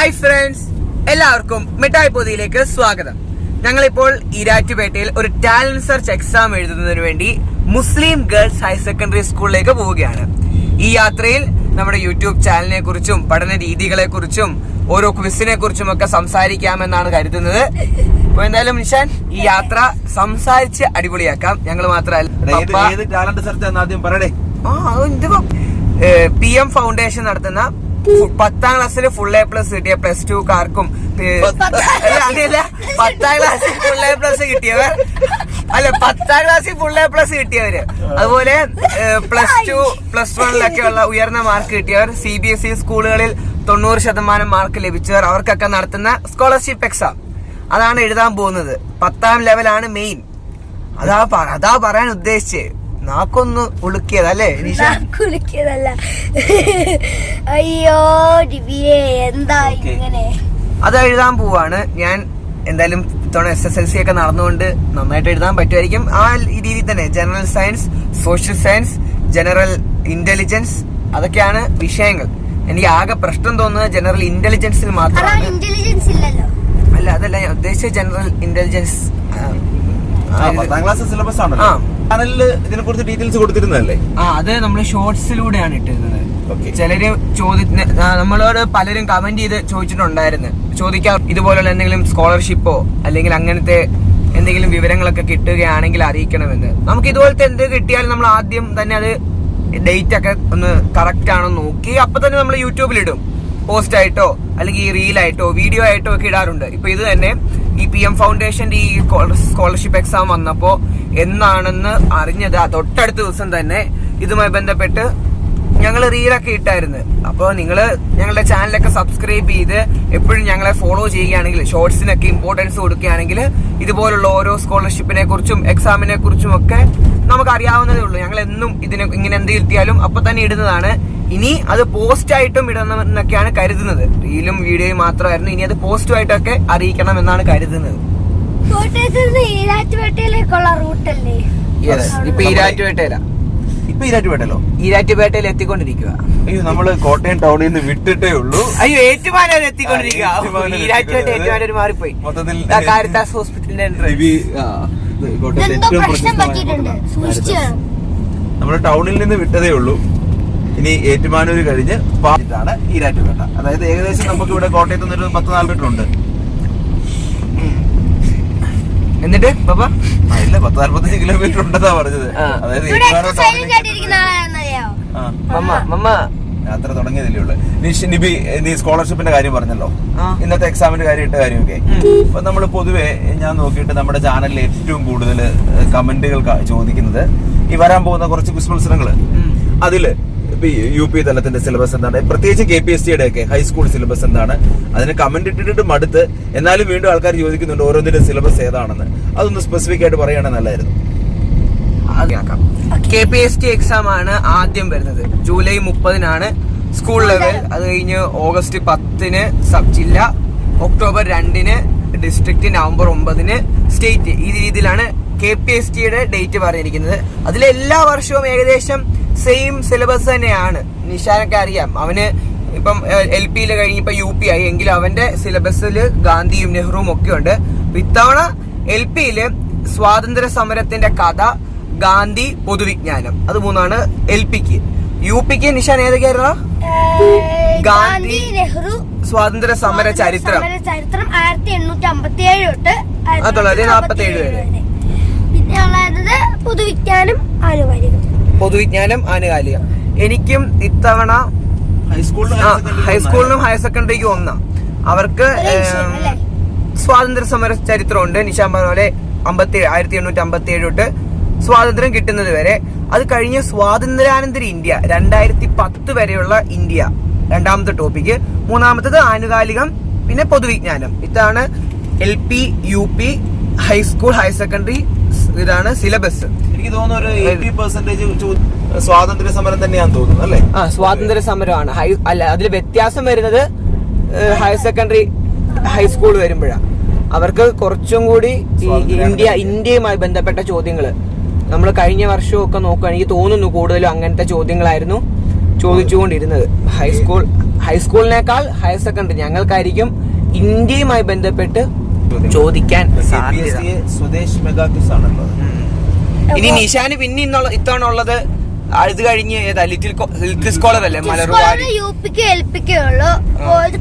Hi friends എല്ലാവർക്കും മിഠായി പൊതിയിലേക്ക് സ്വാഗതം. ഞങ്ങളിപ്പോൾ ഈരാറ്റുപേട്ടയിൽ ഒരു ടാലന്റ് സെർച്ച് എക്സാം എഴുതുന്നതിന് വേണ്ടി മുസ്ലിം ഗേൾസ് ഹയർ സെക്കൻഡറി സ്കൂളിലേക്ക് പോവുകയാണ്. ഈ യാത്രയിൽ നമ്മുടെ യൂട്യൂബ് ചാനലിനെ കുറിച്ചും പഠന രീതികളെ കുറിച്ചും ഓരോ ക്വിസിനെ കുറിച്ചും ഒക്കെ സംസാരിക്കാമെന്നാണ് കരുതുന്നത്. അപ്പൊ എന്തായാലും നിഷാൻ ഈ യാത്ര സംസാരിച്ച് അടിപൊളിയാക്കാം. ഞങ്ങൾ മാത്രമല്ല ടാലന്റ് സെർച്ച് എന്ന് ആദ്യം പറയടേ. പി എം ഫൗണ്ടേഷൻ നടത്തുന്ന പത്താം ക്ലാസ്സിൽ ഫുൾ എ പ്ലസ് കിട്ടിയ പ്ലസ് ടു കാർക്കും അതില്ല പത്താം ക്ലാസ്സിൽ ഫുൾ എ പ്ലസ് കിട്ടിയവർ. അല്ല പത്താം ക്ലാസ്സിൽ ഫുൾ എ പ്ലസ് കിട്ടിയവര്. അതുപോലെ പ്ലസ് ടു പ്ലസ് വണ്ണിലൊക്കെ ഉള്ള ഉയർന്ന മാർക്ക് കിട്ടിയവർ സി ബി എസ് ഇ സ്കൂളുകളിൽ തൊണ്ണൂറ് ശതമാനം മാർക്ക് ലഭിച്ചവർ അവർക്കൊക്കെ നടത്തുന്ന സ്കോളർഷിപ്പ് എക്സാം അതാണ് എഴുതാൻ പോകുന്നത്. പത്താം ലെവലാണ് മെയിൻ അതാ അതാ പറയാൻ ഉദ്ദേശിച്ചേ. നാക്കൊന്ന് ഉളുക്കിയതല്ലേ ഉളുക്കിയതല്ല അയ്യോ എന്താ ഇങ്ങനെ? അത് എഴുതാൻ പോവാണ്. ഞാൻ എന്തായാലും ഇത്തവണ എസ് എസ് എൽ സി ഒക്കെ നടന്നുകൊണ്ട് നന്നായിട്ട് എഴുതാൻ പറ്റുമായിരിക്കും. ആ രീതിയിൽ തന്നെ general science social science general intelligence അതൊക്കെയാണ് വിഷയങ്ങൾ. എനിക്ക് ആകെ പ്രശ്നം തോന്നുന്നത് ജനറൽ ഇന്റലിജൻസിൽ മാത്രം മാത്രമാണ് അല്ല അതല്ല ഞാൻ ഉദ്ദേശിച്ച ജനറൽ ഇന്റലിജൻസ് പത്താം ക്ലാസ് സിലബസ് ആണല്ലോ. ആ. ചാനലിൽ ഇതിനെ കുറിച്ച് ഡീറ്റെയിൽസ് കൊടുത്തിരുന്നല്ലേ ആ അത് നമ്മൾ ഷോർട്സിലൂടെയാണ് ഇട്ടിരുന്നത്. ചിലര് ചോദി നമ്മളോട് പലരും കമന്റ് ചെയ്ത് ചോദിച്ചിട്ടുണ്ടായിരുന്നു. ചോദിക്കാം ഇതുപോലുള്ള എന്തെങ്കിലും സ്കോളർഷിപ്പോ അല്ലെങ്കിൽ അങ്ങനത്തെ എന്തെങ്കിലും വിവരങ്ങളൊക്കെ കിട്ടുകയാണെങ്കിൽ അറിയിക്കണമെന്ന്. നമുക്ക് ഇതുപോലത്തെ എന്ത് കിട്ടിയാലും നമ്മൾ ആദ്യം തന്നെ അത് ഡേറ്റ് ഒക്കെ ഒന്ന് കറക്റ്റ് ആണോ നോക്കി. അപ്പൊ തന്നെ നമ്മൾ യൂട്യൂബിൽ ഇടും പോസ്റ്റ് ആയിട്ടോ അല്ലെങ്കിൽ ഈ റീലായിട്ടോ വീഡിയോ ആയിട്ടോ ഒക്കെ ഇടാറുണ്ട്. ഇപ്പൊ ഇത് തന്നെ ഈ പി എം ഫൗണ്ടേഷന്റെ ഈ സ്കോളർഷിപ്പ് എക്സാം വന്നപ്പോ എന്നാണെന്ന് അറിഞ്ഞത്. ആ തൊട്ടടുത്ത ദിവസം തന്നെ ഇതുമായി ബന്ധപ്പെട്ട് ഞങ്ങൾ റീലൊക്കെ ഇട്ടായിരുന്നു. അപ്പോൾ നിങ്ങൾ ഞങ്ങളുടെ ചാനലൊക്കെ സബ്സ്ക്രൈബ് ചെയ്ത് എപ്പോഴും ഞങ്ങളെ ഫോളോ ചെയ്യുകയാണെങ്കിൽ ഷോർട്സിനൊക്കെ ഇമ്പോർട്ടൻസ് കൊടുക്കുകയാണെങ്കിൽ ഇതുപോലുള്ള ഓരോ സ്കോളർഷിപ്പിനെ കുറിച്ചും എക്സാമിനെ കുറിച്ചും ഒക്കെ നമുക്ക് അറിയാവുന്നതേ ഉള്ളൂ. ഞങ്ങൾ എന്നും ഇതിനെ ഇങ്ങനെ എന്ത് കിട്ടിയാലും അപ്പൊ തന്നെ ഇടുന്നതാണ്. ഇനി അത് പോസ്റ്റ് ആയിട്ടും ഇടണമെന്നൊക്കെയാണ് കരുതുന്നത്. റീലും വീഡിയോയും മാത്രമായിരുന്നു. ഇനി അത് പോസ്റ്റും ആയിട്ടൊക്കെ അറിയിക്കണം എന്നാണ് കരുതുന്നത് ഈരാറ്റുപേട്ടയിലേക്കുള്ള റൂട്ടല്ലേ ഇപ്പൊ ഈരാറ്റുപേട്ടയില. ഇപ്പൊ ഈരാറ്റുപേട്ടല്ലോ ഈരാറ്റുപേട്ടയിൽ എത്തിക്കൊണ്ടിരിക്കുക അയ്യോ നമ്മൾ കോട്ടയം ടൗണിൽ നിന്ന് വിട്ടിട്ടേ ഉള്ളൂ. അയ്യോ ഏറ്റുമാനൂർ എത്തിക്കൊണ്ടിരിക്കുക ഈരാറ്റുപേട്ട. ഏറ്റുമാനൂർ മാറിപ്പോയി. മൊത്തത്തിൽ കാരിത്താസ് ഹോസ്പിറ്റലിന്റെ എൻട്രി രവി, കോട്ടയത്തെ ഏറ്റവും പ്രശസ്തമായ നമ്മൾ ടൗണിൽ നിന്ന് വിട്ടതേ ഉള്ളൂ. ഇനി ഏറ്റുമാനൂര് കഴിഞ്ഞ് പാട്ടാണ് ഈരാറ്റുപേട്ട അതായത് ഏകദേശം നമുക്ക് ഇവിടെ കോട്ടയത്ത് നിന്നൊരു ഒരു പത്ത് നാല് മീറ്റർ ഉണ്ട്. എന്നിട്ട് പാപ്പ ആ, ഇല്ല പത്ത് നാല്പത്തഞ്ച് കിലോമീറ്റർ ഉണ്ടെന്നാ പറഞ്ഞത്. അതായത് മമ്മ മമ്മ. യാത്ര തുടങ്ങിയതല്ലേ ഉള്ളൂ. നിഷ് നിബി നീ സ്കോളർഷിപ്പിന്റെ കാര്യം പറഞ്ഞല്ലോ. ഇന്നത്തെ എക്സാമിന്റെ കാര്യം ഇട്ട കാര്യമൊക്കെ. അപ്പൊ നമ്മൾ പൊതുവെ ഞാൻ നോക്കിയിട്ട് നമ്മുടെ ചാനലിൽ ഏറ്റവും കൂടുതൽ കമന്റുകൾ ചോദിക്കുന്നത് ഈ വരാൻ പോകുന്ന കുറച്ച് ക്വിസ് മത്സരങ്ങൾ അതിൽ യു പി തലത്തിന്റെ സിലബസ് എന്താണ്? പ്രത്യേകിച്ച് കെ പി എസ് സിയുടെ ഒക്കെ ഹൈസ്കൂൾ സിലബസ് എന്താണ്? അതിന് കമന്റ് ഇട്ടിട്ട് മടുത്ത് എന്നാലും വീണ്ടും ആൾക്കാർ ചോദിക്കുന്നുണ്ട് ഓരോന്നിന്റെ സിലബസ് ഏതാണെന്ന്. അതൊന്ന് സ്പെസിഫിക് ആയിട്ട് പറയുകയാണെങ്കിൽ നല്ലായിരുന്നു K P S T exam ആണ് ആദ്യം വരുന്നത്. ജൂലൈ മുപ്പതിനാണ് സ്കൂൾ ലെവൽ അത് കഴിഞ്ഞ് ഓഗസ്റ്റ് പത്തിന് സബ് ജില്ല ഒക്ടോബർ രണ്ടിന് ഡിസ്ട്രിക്ട് നവംബർ ഒമ്പതിന് സ്റ്റേറ്റ് ഈ രീതിയിലാണ് കെ പി എസ് ടിയുടെ ഡേറ്റ് പറഞ്ഞിരിക്കുന്നത്. അതിൽ എല്ലാ വർഷവും ഏകദേശം സെയിം സിലബസ് തന്നെയാണ്. നിഷാനൊക്കെ അറിയാം. അവന് ഇപ്പം എൽ പിയിൽ കഴിഞ്ഞ് ഇപ്പൊ യു പി ആയി. എങ്കിലും അവന്റെ സിലബസിൽ ഗാന്ധിയും നെഹ്റുവും ഒക്കെ ഉണ്ട്. ഇത്തവണ എൽ പിയിൽ സ്വാതന്ത്ര്യ സമരത്തിന്റെ കഥ ഗാന്ധി പൊതുവിജ്ഞാനം. അത് മൂന്നാണ് എൽ പിക്ക്. യു പിക്ക് നിഷാൻ ഏതൊക്കെയായിരുന്നു ഗാന്ധി, നെഹ്റു സ്വാതന്ത്ര്യ സമര ചരിത്രം. സമര ചരിത്രം ആയിരത്തി എണ്ണൂറ്റി അമ്പത്തി ഏഴ് തൊട്ട് ആയിരത്തി തൊള്ളായിരത്തി നാപ്പത്തിയേഴ് വരെ. പിന്നെ ഉള്ളത് പൊതുവിജ്ഞാനം ആനുകാലികം. പൊതുവിജ്ഞാനം ആനുകാലികം. എനിക്കും ഇത്തവണ ഹൈസ്കൂളിലും ഹൈസ്കൂളിനും ഹയർ സെക്കൻഡറിക്കും ഒന്നാ. അവർക്ക്? സ്വാതന്ത്ര്യ സമര ചരിത്രമുണ്ട്. നിഷാൻ പറഞ്ഞ പോലെ അമ്പത്തി ആയിരത്തി എണ്ണൂറ്റി അമ്പത്തി ഏഴ് തൊട്ട് സ്വാതന്ത്ര്യം കിട്ടുന്നത് വരെ. അത് കഴിഞ്ഞ സ്വാതന്ത്ര്യാനന്തര ഇന്ത്യ രണ്ടായിരത്തി പത്ത് വരെയുള്ള ഇന്ത്യ. രണ്ടാമത്തെ ടോപ്പിക്ക് മൂന്നാമത്തത് ആനുകാലികം പിന്നെ പൊതുവിജ്ഞാനം. ഇതാണ് L P U P high school higher secondary ഇതാണ് സിലബസ് എനിക്ക് തോന്നുന്നു സ്വാതന്ത്ര്യ സമരം തന്നെയാണ് തോന്നുന്നു അല്ലേ? ആ സ്വാതന്ത്ര്യ സമരമാണ്. ഹൈ അല്ല അതിൽ വ്യത്യാസം വരുന്നത് ഹയർ സെക്കൻഡറി ഹൈസ്കൂൾ വരുമ്പോഴാണ് അവർക്ക് കുറച്ചും കൂടി ഇന്ത്യ ഇന്ത്യയുമായി ബന്ധപ്പെട്ട ചോദ്യങ്ങൾ നമ്മൾ കഴിഞ്ഞ വർഷവും ഒക്കെ നോക്കുകയാണെങ്കിൽ തോന്നുന്നു കൂടുതലും അങ്ങനത്തെ ചോദ്യങ്ങളായിരുന്നു ചോദിച്ചുകൊണ്ടിരുന്നത്. ഹൈസ്കൂൾ ഹൈസ്കൂളിനേക്കാൾ ഹയർ സെക്കൻഡറി ഞങ്ങൾക്കായിരിക്കും ഇന്ത്യയുമായി ബന്ധപ്പെട്ട് ചോദിക്കാൻ സാധ്യത. സ്വദേശ് മെഗാസ് ആണല്ലോ ഇനി നിഷാന് പിന്നെ ഇന്നുള്ള ഇത്തവണ ഉള്ളത് അത് കഴിഞ്ഞ് ഏതാ ലിറ്റിൽ ലിറ്റിൽ സ്കോളർ അല്ലേ? മലർവാടി. യു പിക്ക് എൽ പിക്കോ ഉള്ളൂ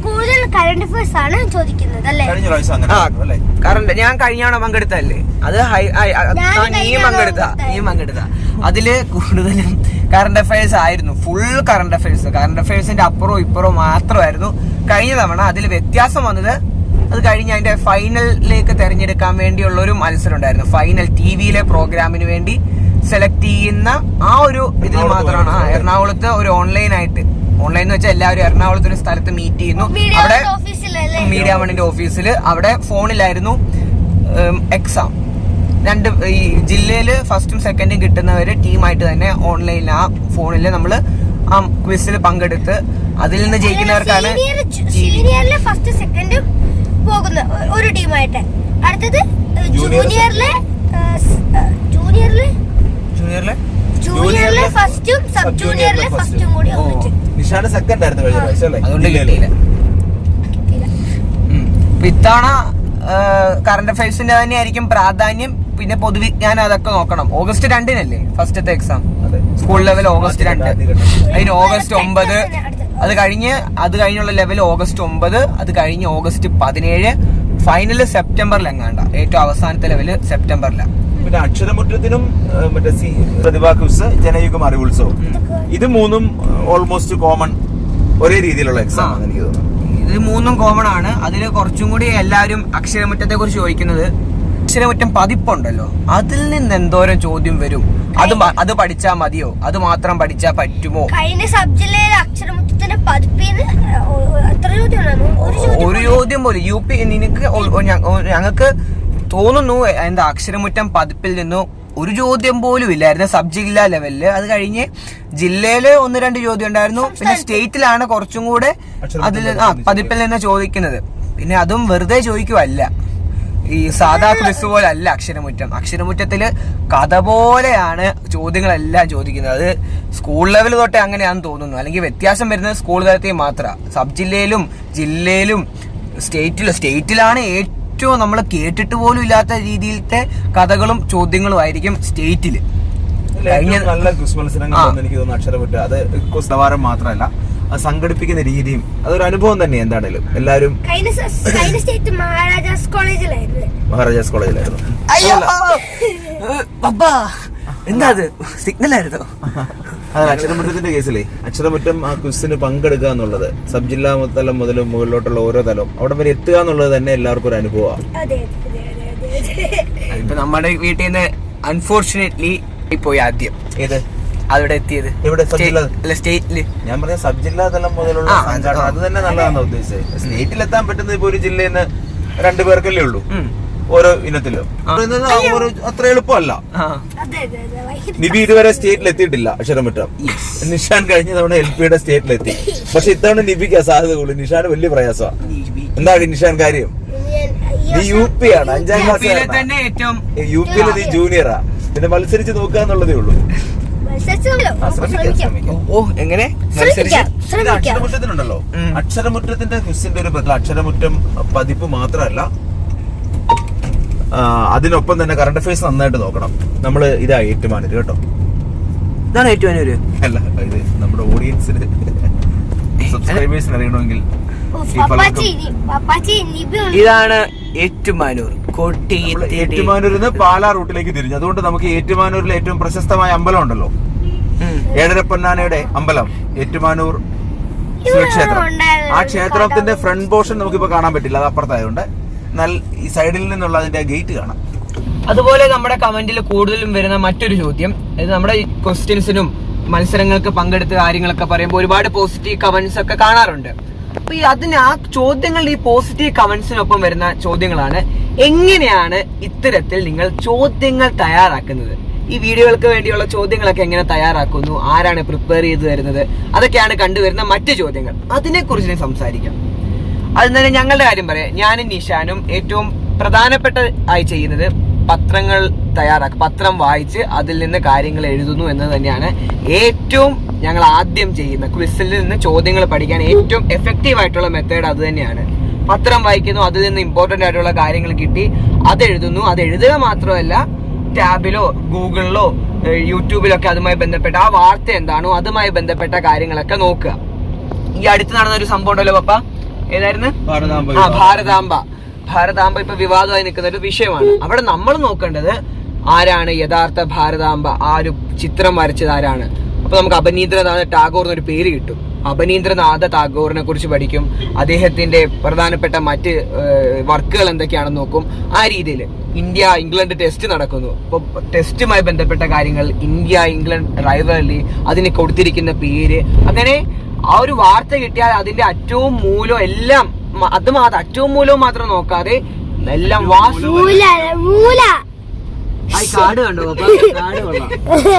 കൂടുതൽ കറണ്ട് അഫയേഴ്സ് ആണ് ചോദിക്കുന്നത് അല്ലേ? കഴിഞ്ഞ ആ അല്ലേ? കറണ്ട് ഞാൻ കഴിഞ്ഞ തവണ പങ്കെടുത്തല്ലേ അത് തവണ പങ്കെടുത്ത നീ പങ്കെടുത്ത അതിൽ കൂടുതലും കറണ്ട് അഫയേഴ്സ് ആയിരുന്നു. ഫുൾ കറണ്ട് അഫയേഴ്സ് കറണ്ട് അഫയേഴ്സിന്റെ അപ്പുറവും ഇപ്പുറവും മാത്രമായിരുന്നു. കഴിഞ്ഞ തവണ അതിൽ വ്യത്യാസം വന്നത് അത് കഴിഞ്ഞ് അതിന്റെ ഫൈനലിലേക്ക് തെരഞ്ഞെടുക്കാൻ വേണ്ടിയുള്ള ഒരു മത്സരം ഉണ്ടായിരുന്നു. ഫൈനൽ ടി വിയിലെ പ്രോഗ്രാമിന് വേണ്ടി സെലക്ട് ചെയ്യുന്ന ആ ഒരു ഇതിൽ മാത്രമാണ്. ആ. എറണാകുളത്ത് ഒരു ഓൺലൈൻ ആയിട്ട്. ഓൺലൈൻ എന്ന് വെച്ചാൽ എല്ലാവരും എറണാകുളത്ത് ഒരു സ്ഥലത്ത് മീറ്റ് ചെയ്യുന്നു. അവിടെ ഓഫീസിലല്ലേ മീഡിയ വണ്ണിന്റെ ഓഫീസിൽ അവിടെ ഫോണിലായിരുന്നു എക്സാം രണ്ട് ഈ ജില്ലയിൽ ഫസ്റ്റും സെക്കൻഡും കിട്ടുന്നവർ ടീമായിട്ട് തന്നെ ഓൺലൈനിൽ ആ ഫോണിൽ നമ്മൾ ആ ക്വിസിൽ പങ്കെടുത്ത് അതിൽ നിന്ന് ജയിക്കുന്നവർക്കാണ് സീനിയറിലെ ഫസ്റ്റ് സെക്കൻഡും പോകുന്ന ഒരു ടീമായിട്ട് അടുത്തത് ജൂനിയറിലെ ജൂനിയറിലെ ജൂനിയറിലെ ജൂനിയറിലെ ഫസ്റ്റും സബ് ജൂനിയറിലെ ഫസ്റ്റും കൂടി ഓ. ഒന്നിച്ച് നിഷാന് സെക്കൻഡ് ആയിരുന്നു കഴിഞ്ഞ പ്രാവശ്യം അല്ലേ? അതുകൊണ്ട്. കിട്ടിയില്ല. ഇത്തവണ കറണ്ട് അഫയേഴ്സിന്റെ തന്നെയായിരിക്കും പ്രാധാന്യം പിന്നെ പൊതുവിജ്ഞാനം അതൊക്കെ നോക്കണം. ഓഗസ്റ്റ് രണ്ടിനല്ലേ ഫസ്റ്റത്തെ എക്സാം സ്കൂൾ ലെവൽ ഓഗസ്റ്റ് രണ്ട്. അതിന് ഓഗസ്റ്റ് ഒമ്പത്. അത് കഴിഞ്ഞ് അത് കഴിഞ്ഞുള്ള ലെവൽ ഓഗസ്റ്റ് ഒമ്പത്. അത് കഴിഞ്ഞ് ഓഗസ്റ്റ് പതിനേഴ്. ഫൈനൽ സെപ്റ്റംബറിൽ എങ്ങാണ്ട. ഏറ്റവും അവസാനത്തെ ലെവൽ സെപ്റ്റംബറിലാണ് പിന്നെ അക്ഷരമുറ്റത്തിനും മറ്റേ സി പ്രതിഭാ ക്വിസ് ജനയുഗം അറിവുത്സവം ഇത് മൂന്നും ഓൾമോസ്റ്റ് കോമൺ ഒരേ രീതിയിലുള്ള എക്സാം ആണ് എനിക്ക് തോന്നുന്നത്. ഇത് മൂന്നും കോമൺ ആണ്. അതിൽ കുറച്ചും കൂടി എല്ലാവരും അക്ഷരമുറ്റത്തെ കുറിച്ച് ചോദിക്കുന്നത്. അക്ഷരമുറ്റം പതിപ്പുണ്ടല്ലോ. അതിൽ നിന്ന് എന്തോരം ചോദ്യം വരും? അത് അത് പഠിച്ചാ മതിയോ? അത് മാത്രം പഠിച്ചാ പറ്റുമോ? കഴിഞ്ഞ സബ് ജില്ലയിലെ അക്ഷരമുറ്റത്തിന്റെ പതിപ്പിന്ന് എത്ര ഒരു ചോദ്യം ഒരു ചോദ്യം പോലും. യു പി നിനക്ക് ഞങ്ങൾക്ക് തോന്നുന്നു എന്താ അക്ഷരമുറ്റം പതിപ്പിൽ നിന്നും ഒരു ചോദ്യം പോലും ഇല്ലായിരുന്നു സബ് ജില്ലാ ലെവലിൽ അത് കഴിഞ്ഞ് ജില്ലയിൽ ഒന്ന് രണ്ട് ചോദ്യം ഉണ്ടായിരുന്നു. പിന്നെ സ്റ്റേറ്റിലാണ് കുറച്ചും കൂടെ അതിൽ ആ പതിപ്പിൽ നിന്ന് ചോദിക്കുന്നത്. പിന്നെ അതും വെറുതെ ചോദിക്കുവല്ല. ഈ സാധാ ക്വിസ് പോലെ അല്ല അക്ഷരമുറ്റം. അക്ഷരമുറ്റത്തിൽ കഥ പോലെയാണ് ചോദ്യങ്ങളെല്ലാം ചോദിക്കുന്നത്. അത് സ്കൂൾ ലെവൽ തൊട്ടേ അങ്ങനെയാണെന്ന് തോന്നുന്നു. അല്ലെങ്കിൽ വ്യത്യാസം വരുന്നത് സ്കൂൾ തലത്തിൽ മാത്രമാണ് സബ് ജില്ലയിലും ജില്ലയിലും സ്റ്റേറ്റിലും സ്റ്റേറ്റിലാണ് ഏറ്റവും നമ്മൾ കേട്ടിട്ട് പോലും ഇല്ലാത്ത രീതിയിലത്തെ കഥകളും ചോദ്യങ്ങളും ആയിരിക്കും സ്റ്റേറ്റിൽ. കഴിഞ്ഞ- നല്ല ക്വിസ് മത്സരങ്ങൾ. എനിക്ക് തോന്നുന്നു അക്ഷരമുറ്റ അത് ക്വിസ് നിലവാരം മാത്രമല്ല അത് സംഘടിപ്പിക്കുന്ന രീതിയും അതൊരു അനുഭവം തന്നെ എന്താണേലും. എല്ലാരും മഹാരാജാസ് കോളേജിലായിരുന്നു. മഹാരാജാസ് കോളേജിലായിരുന്നു. അയ്യോ പപ്പാ എന്താ അത്? സിഗ്നൽ ആയിരുന്നോ അത് അക്ഷരമുറ്റത്തിന്റെ കേസിലേ. അക്ഷരമുറ്റം ആ ക്വിസിന് പങ്കെടുക്കുക എന്നുള്ളത് സബ് ജില്ലാ തലം മുതൽ മുകളിലോട്ടുള്ള ഓരോ തലം അവിടെ വരെ എത്തുക എന്നുള്ളത് തന്നെ എല്ലാവർക്കും ഒരു അനുഭവമാണ്. അതെ അതെ അതെ അതെ അതെ ഇപ്പൊ നമ്മുടെ വീട്ടിൽ നിന്ന് അൺഫോർച്ചുനേറ്റ്ലി പോയി ആദ്യം. ഏത്? അവിടെ എത്തിയത്. ഇവിടെ സബ് ജില്ല? സ്റ്റേ- സ്റ്റേറ്റിൽ. ഞാൻ പറഞ്ഞ സബ് ജില്ലാ തലം മുതലുള്ള അത് തന്നെ നല്ലതാണെന്ന് ഉദ്ദേശിച്ചത്. സ്റ്റേറ്റിൽ എത്താൻ പറ്റുന്ന ഇപ്പൊ ഒരു ജില്ലയിൽ നിന്ന് രണ്ടുപേർക്കല്ലേ ഉള്ളൂ. ഓരോ ഇനത്തിലും അത്ര എളുപ്പമല്ല. നിബി ഇതുവരെ സ്റ്റേറ്റിൽ എത്തിയിട്ടില്ല അക്ഷരമുറ്റം നിഷാൻ കഴിഞ്ഞ തവണ എൽ പിയുടെ സ്റ്റേറ്റിലെത്തി. പക്ഷെ ഇത്തവണ നിബിക്ക് സാധ്യത കൂടുതൽ. നിഷാൻ വലിയ പ്രയാസമാണ്. എന്താണ് നിഷാൻ കാര്യം? നീ യു പി ആണ് അഞ്ചാം ക്ലാസ് തന്നെ ഏറ്റവും യു പി നീ ജൂനിയറാ. പിന്നെ മത്സരിച്ച് നോക്കാന്നുള്ളതേ ഉള്ളൂ. ഓ എങ്ങനെ? അക്ഷരമുറ്റത്തിനുണ്ടല്ലോ. അക്ഷരമുറ്റത്തിന്റെ ക്വസ്റ്റിന്റെ ഒരു പ്രത്യേകത അക്ഷരമുറ്റം പതിപ്പ് മാത്രമല്ല. അതിനൊപ്പം തന്നെ കറണ്ട് അഫയേഴ്സ് നന്നായിട്ട് നോക്കണം. നമ്മൾ ഇതാ ഏറ്റുമാനൂർ കേട്ടോ. ഇതാണ് ഏറ്റുമാനൂർ അല്ല ഇത് നമ്മുടെ ഓഡിയൻസിന് സബ്സ്ക്രൈബേഴ്സിന് അറിയണമെങ്കിൽ. ഇതാണ് ഏറ്റുമാനൂർ കോട്ടി ഏറ്റുമാനൂരിൽ നിന്ന് പാലാ റൂട്ടിലേക്ക് തിരിഞ്ഞു. അതുകൊണ്ട് നമുക്ക് ഏറ്റുമാനൂരിലെ ഏറ്റവും പ്രശസ്തമായ അമ്പലം ഉണ്ടല്ലോ. ഏഴര പൊന്നാനയുടെ അമ്പലം ഏറ്റുമാനൂർ ശിവക്ഷേത്രം ആ ക്ഷേത്രത്തിന്റെ ഫ്രണ്ട് പോർഷൻ നമുക്കിപ്പോ കാണാൻ പറ്റില്ല അത് അപ്പുറത്തായതുകൊണ്ട്. എന്നാൽ ഈ സൈഡിൽ നിന്നുള്ള അതിന്റെ ഗേറ്റ് കാണാം. അതുപോലെ നമ്മുടെ കമന്റിൽ കൂടുതലും വരുന്ന മറ്റൊരു ചോദ്യം. ഇത് നമ്മുടെ ക്വസ്റ്റ്യൻസിനും മത്സരങ്ങൾക്ക് പങ്കെടുത്ത കാര്യങ്ങളൊക്കെ പറയുമ്പോൾ ഒരുപാട് പോസിറ്റീവ് കമന്റ്സ് ഒക്കെ കാണാറുണ്ട്. അപ്പൊ ഈ അതിന് ആ ചോദ്യങ്ങളിൽ ഈ പോസിറ്റീവ് കമന്റ്സിനൊപ്പം വരുന്ന ചോദ്യങ്ങളാണ്. എങ്ങനെയാണ് ഇത്തരത്തിൽ നിങ്ങൾ ചോദ്യങ്ങൾ തയ്യാറാക്കുന്നത്? ഈ വീഡിയോകൾക്ക് വേണ്ടിയുള്ള ചോദ്യങ്ങളൊക്കെ എങ്ങനെ തയ്യാറാക്കുന്നു? ആരാണ് പ്രിപ്പയർ ചെയ്ത് തരുന്നത്? അതൊക്കെയാണ് കണ്ടുവരുന്ന മറ്റ് ചോദ്യങ്ങൾ. അതിനെക്കുറിച്ച് സംസാരിക്കാം. അത് തന്നെ ഞങ്ങളുടെ കാര്യം പറയാം. ഞാനും നിഷാനും ഏറ്റവും പ്രധാനപ്പെട്ട ആയി ചെയ്യുന്നത് പത്രങ്ങൾ തയ്യാറാക്കുക പത്രം വായിച്ച് അതിൽ നിന്ന് കാര്യങ്ങൾ എഴുതുന്നു എന്നത് തന്നെയാണ്. ഏറ്റവും ഞങ്ങൾ ആദ്യം ചെയ്യുന്ന ക്വിസിൽ നിന്ന് ചോദ്യങ്ങൾ പഠിക്കാൻ ഏറ്റവും എഫക്റ്റീവ് ആയിട്ടുള്ള മെത്തേഡ് അത് തന്നെയാണ്. പത്രം വായിക്കുന്നു അതിൽ നിന്ന് ഇമ്പോർട്ടന്റ് ആയിട്ടുള്ള കാര്യങ്ങൾ കിട്ടി അത് എഴുതുന്നു. അത് എഴുതുക മാത്രമല്ല ടാബിലോ ഗൂഗിളിലോ യൂട്യൂബിലൊക്കെ അതുമായി ബന്ധപ്പെട്ട ആ വാർത്ത എന്താണോ അതുമായി ബന്ധപ്പെട്ട കാര്യങ്ങളൊക്കെ നോക്കുക. ഈ അടുത്ത് നടന്ന ഒരു സംഭവം ഉണ്ടല്ലോ പപ്പ. ഏതായിരുന്നു? ആ ഭാരതാംബ. ഭാരതാംബ ഇപ്പൊ വിവാദമായി നിൽക്കുന്ന ഒരു വിഷയമാണ്. അവിടെ നമ്മൾ നോക്കേണ്ടത് ആരാണ് യഥാർത്ഥ ഭാരതാംബ? ആ ഒരു ചിത്രം വരച്ചത് ആരാണ്? അപ്പൊ നമുക്ക് അപനീന്ദ്രനാഥ ടാഗോർ എന്നൊരു പേര് കിട്ടും. അപനീന്ദ്രനാഥ ടാഗോറിനെ കുറിച്ച് പഠിക്കും. അദ്ദേഹത്തിന്റെ പ്രധാനപ്പെട്ട മറ്റ് വർക്കുകൾ എന്തൊക്കെയാണെന്ന് നോക്കും. ആ രീതിയിൽ ഇന്ത്യ ഇംഗ്ലണ്ട് ടെസ്റ്റ് നടക്കുന്നു. അപ്പൊ ടെസ്റ്റുമായി ബന്ധപ്പെട്ട കാര്യങ്ങൾ ഇന്ത്യ ഇംഗ്ലണ്ട് റൈവലി അതിന് കൊടുത്തിരിക്കുന്ന പേര്. അങ്ങനെ ആ ഒരു വാർത്ത കിട്ടിയാൽ അതിന്റെ അറ്റവും മൂലവും എല്ലാം അത് മാത്രം അറ്റവും മൂലവും മാത്രം നോക്കാതെ എല്ലാം വാസു മൂല മൂല. ആ കാട് കണ്ടോ? പപ്പ? കാട് കൊള്ളാം.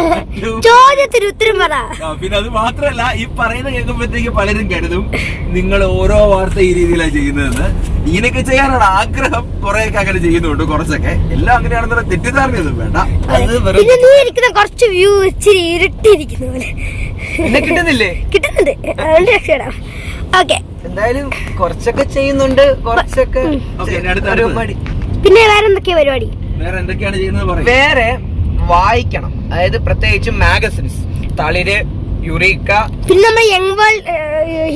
ചോദ്യത്തിന് ഉത്തരം പറ. പിന്നെ അത് മാത്രല്ല ഈ പറയുന്ന കേൾക്കുമ്പോഴത്തേക്ക് പലരും കരുതും നിങ്ങൾ ഓരോ വാർത്ത ഈ രീതിയിലാണ് ചെയ്യുന്നതെന്ന്. ഇങ്ങനെയൊക്കെ ചെയ്യാനാണ് ആഗ്രഹം. കുറെയൊക്കെ അങ്ങനെ ചെയ്യുന്നുണ്ട് കുറച്ചൊക്കെ. എല്ലാം അങ്ങനെയാണെന്നുള്ള തെറ്റിദ്ധാരണയൊന്നും വേണ്ട. അത്. വെറും പിന്നെ നീ ഇരിക്കുന്ന കുറച്ച് വ്യൂ ഇച്ചിരി ഇരുട്ടിയിരിക്കുന്ന പോലെ. എന്നെ കിട്ടുന്നില്ലേ? കിട്ടുന്നുണ്ട്. അതുകൊണ്ട് രക്ഷപ്പെടാം ഓക്കെ എന്തായാലും കുറച്ചൊക്കെ ചെയ്യുന്നുണ്ട് കുറച്ചൊക്കെ ഓക്കേ, ഇനി അടുത്ത ഒരു അടുത്തത്. മടി. പിന്നെ വേറെ എന്തൊക്കെയാ പരിപാടി? വേറെ എന്തൊക്കെയാണ് ചെയ്യുന്നത് പറയും. വേറെ വായിക്കണം. അതായത് പ്രത്യേകിച്ച് മാഗസിൻസ് തളിര് യുറീക്ക പിന്നെ നമ്മൾ യങ് വേൾഡ്